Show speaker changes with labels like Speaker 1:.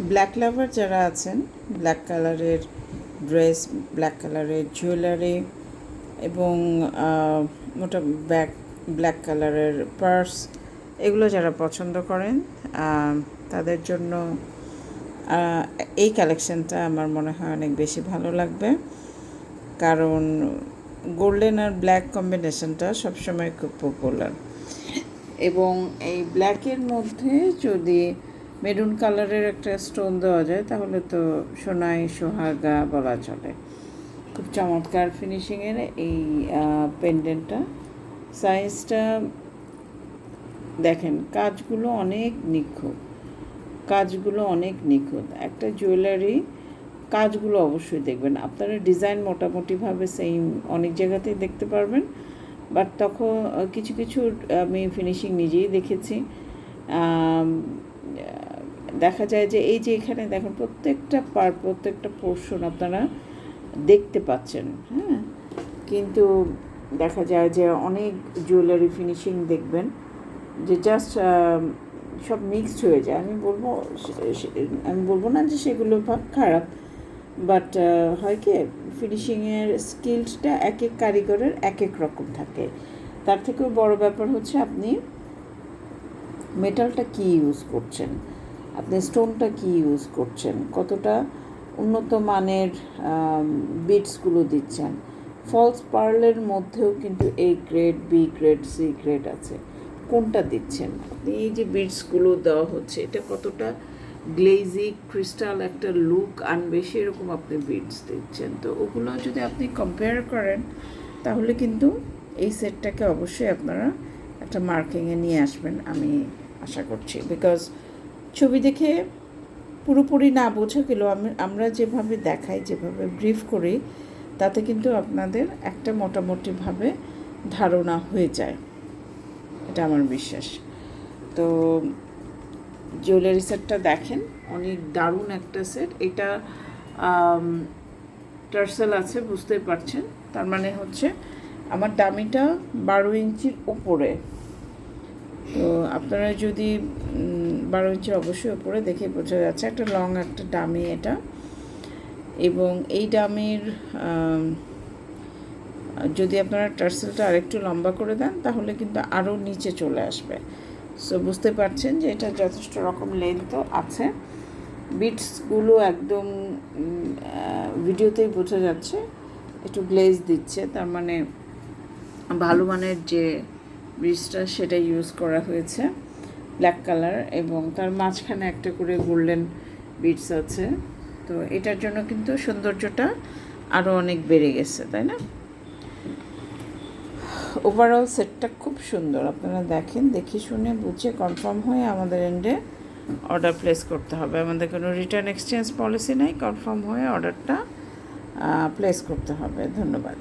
Speaker 1: Black লাভার যারা আছেন black কালারের ড্রেস ব্ল্যাক কালারের জুয়েলারি এবং মোটা ব্যাক ব্ল্যাক কালারের পার্স এগুলো যারা পছন্দ করেন তাদের জন্য এই কালেকশনটা আমার মনে হয় অনেক বেশি ভালো লাগবে। কারণ গোল্ডেন আর ব্ল্যাক কম্বিনেশনটা সবসময় খুব পপুলার এবং এই ব্ল্যাকের মধ্যে যদি মেরুন কালারের একটা স্টোন দেওয়া যায়, তাহলে তো সোনাই, সোহাগা বলা চলে। খুব চমৎকার ফিনিশিংয়ের এই পেন্ডেন্টটা। সাইজটা দেখেন, কাজগুলো অনেক নিখুঁত। কাজগুলো অনেক নিখুঁত। একটা জুয়েলারি, কাজগুলো অবশ্যই দেখবেন। আপনারা ডিজাইন মোটামুটিভাবে সেম অনেক জায়গাতেই দেখতে পারবেন। বাট তখন কিছু কিছু, আমি ফিনিশিং নিজেই দেখেছি। দেখা যায় যে এই যে এখানে দেখেন প্রত্যেকটা পার প্রত্যেকটা পোর্শন আপনারা দেখতে পাচ্ছেন হ্যাঁ? কিন্তু দেখা যায় যে অনেক জুয়েলারি ফিনিশিং দেখবেন যে জাস্ট সব মিক্সড হয়ে যায়। আমি বলব আমি বলব না যে সেগুলো ভাব খারাপ বাট হয় কি ফিনিশিংয়ের স্কিলসটা এক এক কারিগরের এক এক রকম থাকে। তার থেকেও বড় ব্যাপার হচ্ছে আপনি মেটালটা কি ইউজ করছেন? আপনি স্টোনটা কি ইউজ করছেন? কতটা উন্নত মানের বিটসগুলো দিচ্ছেন? ফলস পার্লের মধ্যেও কিন্তু A grade B grade C grade আছে। কোনটা দিচ্ছেন? আপনি এই যে বিটসগুলো দেওয়া হচ্ছে, এটা কতটা গ্লেজি ক্রিস্টাল একটা লুক আনবে, সেরকম আপনি বিটস দিচ্ছেন। তো ওগুলো যদি আপনি কম্পেয়ার করেন, তাহলে কিন্তু এই সেটটাকে অবশ্যই আপনারা একটা মার্কিংয়ে নিয়ে আসবেন, আমি আশা করছি। বিকজ ছবি দেখে পুরোপুরি না বোঝা গেলেও আমি আমরা যেভাবে দেখাই, যেভাবে ব্রিফ করি, তাতে কিন্তু আপনাদের একটা মোটামুটিভাবে ধারণা হয়ে যায়। এটা আমার বিশ্বাস। তো জুয়েলারি সেটটা দেখেন, অনেক দারুণ একটা সেট এটা টার্সেল আছে, বুঝতেই পারছেন। তার মানে হচ্ছে, আমার দামিটা বারো ইঞ্চির ওপরে তো আপনারা যদি বারো ইঞ্চির অবশ্যই ওপরে দেখে বোঝা যাচ্ছে, একটা লং, একটা ডামি এটা। এবং এই ডামির যদি আপনারা টার্সেলটা আরেকটু লম্বা করে দেন, তাহলে কিন্তু আরও নিচে চলে আসবে। সো বুঝতে পারছেন যে এটা যথেষ্ট রকম লেন্থও আছে। বিটসগুলো একদম ভিডিওতেই বোঝা যাচ্ছে। একটু গ্লেজ দিচ্ছে, তার মানে ভালো মানের যে ব্রিজটা সেটা ইউজ করা হয়েছে ব্ল্যাক কালার এবং তার মাঝখানে একটা করে গোল্ডেন বিটস আছে। তো এটার জন্য কিন্তু সৌন্দর্যটা আরও অনেক বেড়ে গেছে, তাই না? ওভারঅল সেটটা খুব সুন্দর, আপনারা দেখেন, দেখে শুনে বুঝে কনফার্ম হয়ে আমাদের এন্ডে অর্ডার প্লেস করতে হবে। আমাদের কোনো রিটার্ন এক্সচেঞ্জ পলিসি নাই কনফার্ম হয়ে অর্ডারটা প্লেস করতে হবে। ধন্যবাদ।